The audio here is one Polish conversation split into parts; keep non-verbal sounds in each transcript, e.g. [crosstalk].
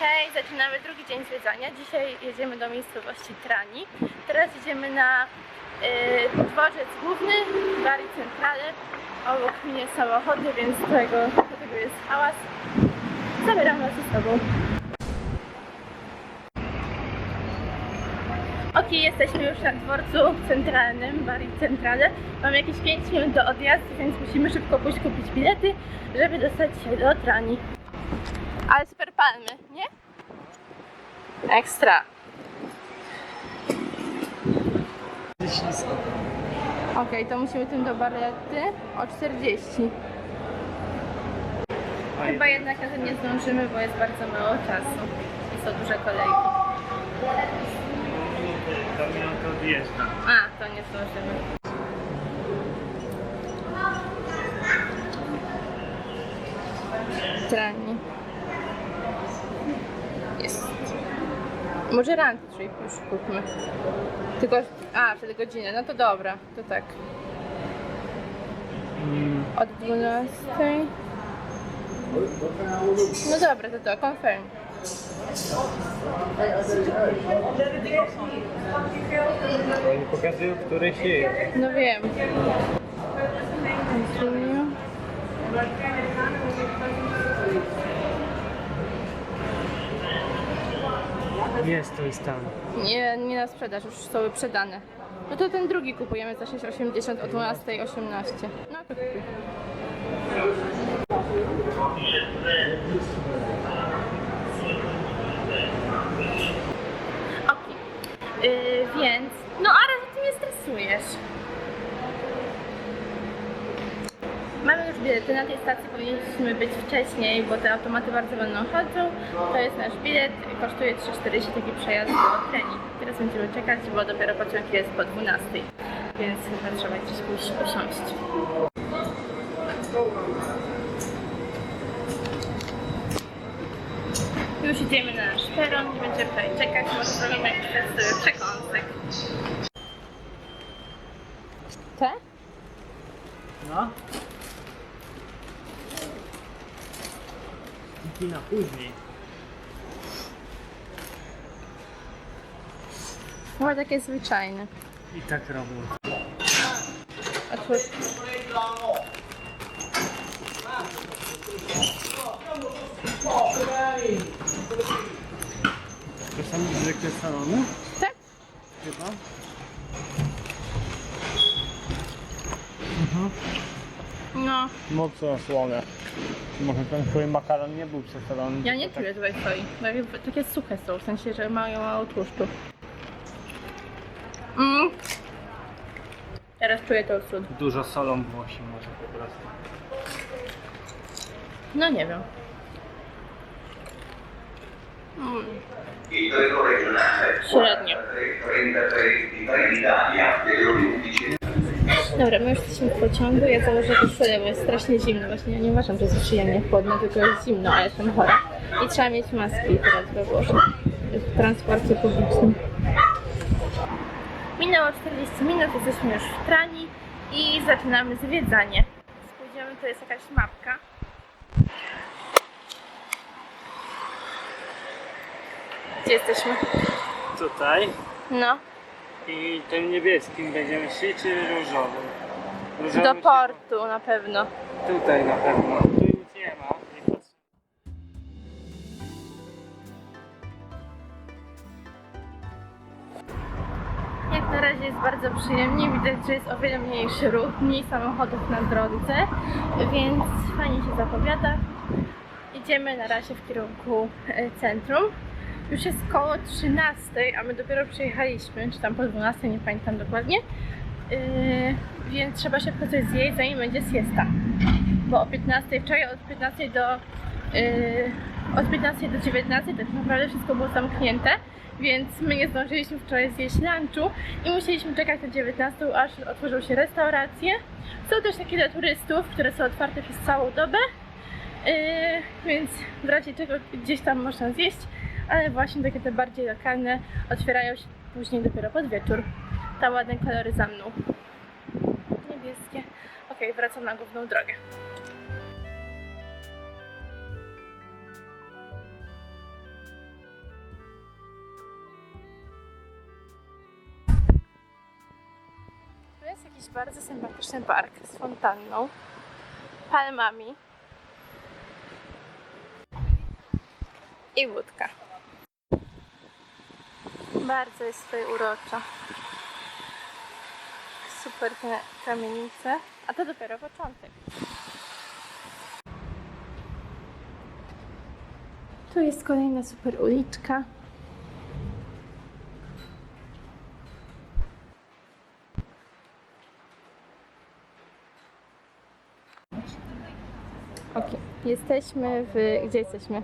Hej, zaczynamy drugi dzień zwiedzania. Dzisiaj jedziemy do miejscowości Trani. Teraz jedziemy na y, dworzec główny, Bari Centrale. Obok mnie samochody, więc dlatego jest hałas. Zabieram was ze sobą. Ok, jesteśmy już na dworcu centralnym, Bari Centrale. Mamy jakieś 5 minut do odjazdu, więc musimy szybko pójść kupić bilety, żeby dostać się do Trani. Ale super palmy, nie? Ekstra. Okej, to musimy tym do barlety o 40. Chyba jednak na tym nie zdążymy, bo jest bardzo mało czasu. I są duże kolejki. Dominant odjeżdża. A, to nie zdążymy. Trani. Może randry już kupmy. Tylko, a, wtedy godzinę, no to dobra, to tak. Od 12. No dobra, to to, confirm. Oni pokazują, które się. No wiem. Continue. Jest to jest tam. Nie, nie na sprzedaż, już są wyprzedane. No to ten drugi kupujemy za 6,80 o 12,18. No to kupuj. Ok, yy, więc... No ale ty mnie stresujesz. Mamy już bilety, na tej stacji powinniśmy być wcześniej, bo te automaty bardzo wolno chodzą. To jest nasz bilet, kosztuje 3,40 taki przejazd do Treni. Teraz będziemy czekać, bo dopiero pociąg jest po 12, więc chyba trzeba gdzieś pójść usiąść. Już idziemy na nasz peron, nie będziemy tutaj czekać, może zrobimy jakiś test przekąsek. Te? No. I na później. Chyba takie zwyczajne. I tak robią. Otwórz. To są zwykłe salony? Tak? Chyba. No, Mocno słone. Może ten twój makaron nie był przesolony. ja nie czuję tutaj soi. Takie- Takie suche są, w sensie, że mają mało tłuszczu. Mm. Teraz czuję to cud. Tak dużo solą włosi może po prostu. No nie wiem. Mm. Średnio. Dobra, my już jesteśmy w pociągu. Ja założę koszulę, bo jest strasznie zimno. Właśnie ja nie uważam, że jest przyjemnie chłodno, tylko jest zimno, a jestem chora. I trzeba mieć maski teraz we Włoszech. W transporcie publicznym. Minęło 40 minut, jesteśmy już w Trani i zaczynamy zwiedzanie. Spójdziemy, to jest jakaś mapka. Gdzie jesteśmy? Tutaj. No, I tym niebieskim będziemy szli, czy różowym? Różowym do się- portu na pewno. Tutaj na pewno. Tu nic nie ma. Jak na razie jest bardzo przyjemnie, widać, że jest o wiele mniejszy ruch, mniej samochodów na drodze, więc fajnie się zapowiada. Idziemy na razie w kierunku e, centrum. Już jest koło 13, a my dopiero przyjechaliśmy, czy tam po 12, nie pamiętam dokładnie. Yy, więc trzeba szybko coś zjeść, zanim będzie siesta. Bo o 15, wczoraj od 15 do yy, od 15 do 19 tak naprawdę wszystko było zamknięte, więc my nie zdążyliśmy wczoraj zjeść lunchu i musieliśmy czekać do 19, aż otworzą się restauracje. Są też takie dla turystów, które są otwarte przez całą dobę, yy, więc w razie czego gdzieś tam można zjeść, ale właśnie takie te bardziej lokalne otwierają się później dopiero pod wieczór. Ta ładne kolory za mną. Niebieskie. Ok, wracam na główną drogę. Tu jest jakiś bardzo sympatyczny park z fontanną, palmami i łódka. Bardzo jest tutaj uroczo. Super te kamienice, a to dopiero początek. Tu jest kolejna super uliczka. Ok, jesteśmy w. Gdzie jesteśmy?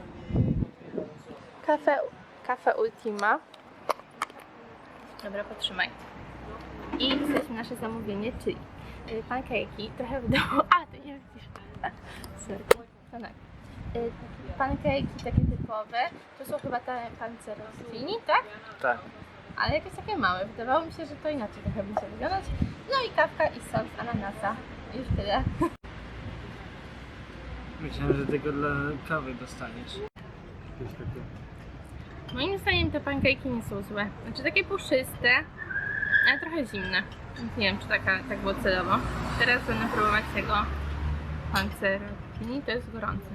Cafe, Cafe Ultima. Dobra, potrzymaj. I jesteśmy nasze zamówienie, czyli y, pancake'i, trochę w domu. [laughs] A, ty nie widzisz. Sorry. No tak. Y, Pancake'i takie typowe. To są chyba te pancerottini, tak? Tak. Ale jakieś takie małe. Wydawało mi się, że to inaczej trochę będzie wyglądać. No i kawka i sok z ananasa. Już tyle. Myślałem, że tego dla kawy dostaniesz. Jakieś takie. Moim zdaniem te pankejki nie są złe. Znaczy takie puszyste, ale trochę zimne. Nie wiem, czy taka, tak było celowo. Teraz będę próbować tego pancerottini. To jest gorące.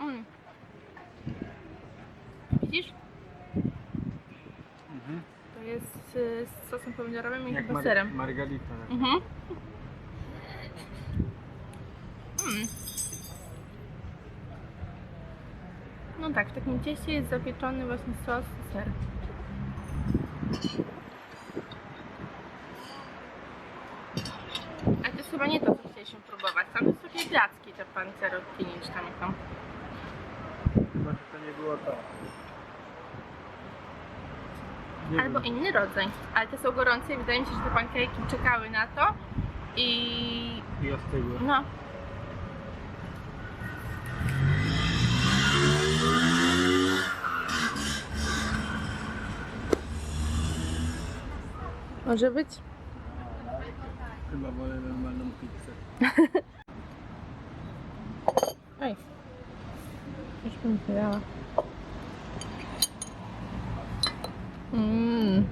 Mm. Widzisz? Mhm. To jest y, z sosem pomidorowym i Jak chyba mar- serem. margarita. Mhm. Takim cieście jest zapieczony właśnie sos ser. A to jest chyba nie to, co chcieliśmy próbować. Tam jest takie placki, te pancerottini, czy tam tam. Chyba to nie było to. Nie Albo wiem. inny rodzaj. Ale te są gorące i wydaje mi się, że te pankejki czekały na to. I I ostygłe. no, Może być? Chyba wolę normalną pizzę. Oj. Już bym wydała. Mmm.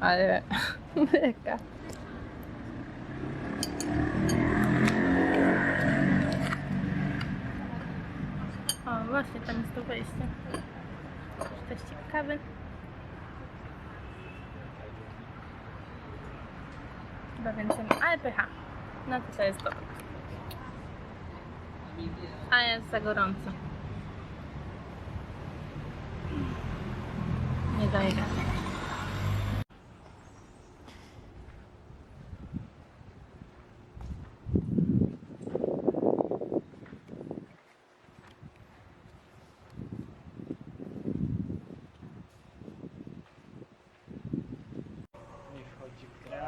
Ale [laughs] mleka. O, właśnie, tam jest to wejście. Teścik kawy. Chyba więcej, ale pycha. No to to jest dobre. A jest za gorąco. Nie daje rady.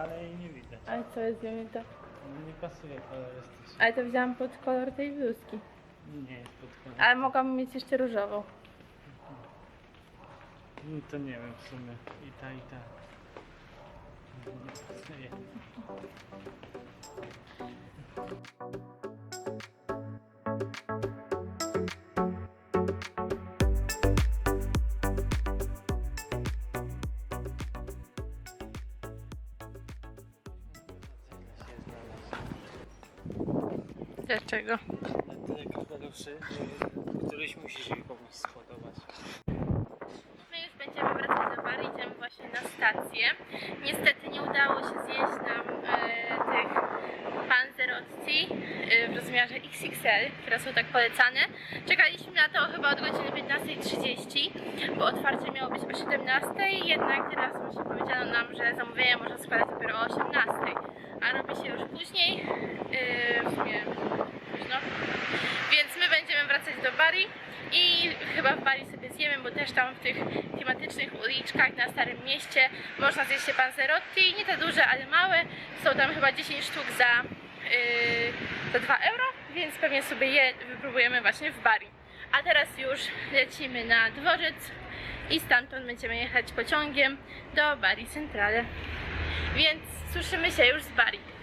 Ale nie widać. Ale co jest z nią nie tak? No nie pasuje kolorystycznie. Ale to wzięłam pod kolor tej bluzki. Nie jest pod koniec. Ale mogłam mieć jeszcze różową. No to nie wiem w sumie. I ta, i ta. Nie pasuje. Dlaczego? Na tyle kapeluszy, któryś musi się komuś spodobać. My już będziemy wracać do Bari, idziemy właśnie na stację. Niestety nie udało się zjeść nam e, tych panzerotti e, w rozmiarze XXL, które są tak polecane. Czekaliśmy na to chyba od godziny 15.30, bo otwarcie miało być o 17.00, jednak teraz właśnie powiedziano nam, że zamówienie można składać dopiero o 18.00, a robi się już później, e, w sumie późno. Więc my będziemy wracać do Bari i chyba w Bari sobie zjemy, bo też tam w tych klimatycznych uliczkach na Starym Mieście można zjeść się panzerotti, nie te duże, ale małe. Są tam chyba 10 sztuk za, yy, za 2 euro, więc pewnie sobie je wypróbujemy właśnie w Bari. A teraz już lecimy na dworzec i stamtąd będziemy jechać pociągiem do Bari Centrale. Więc słyszymy się już z Bari.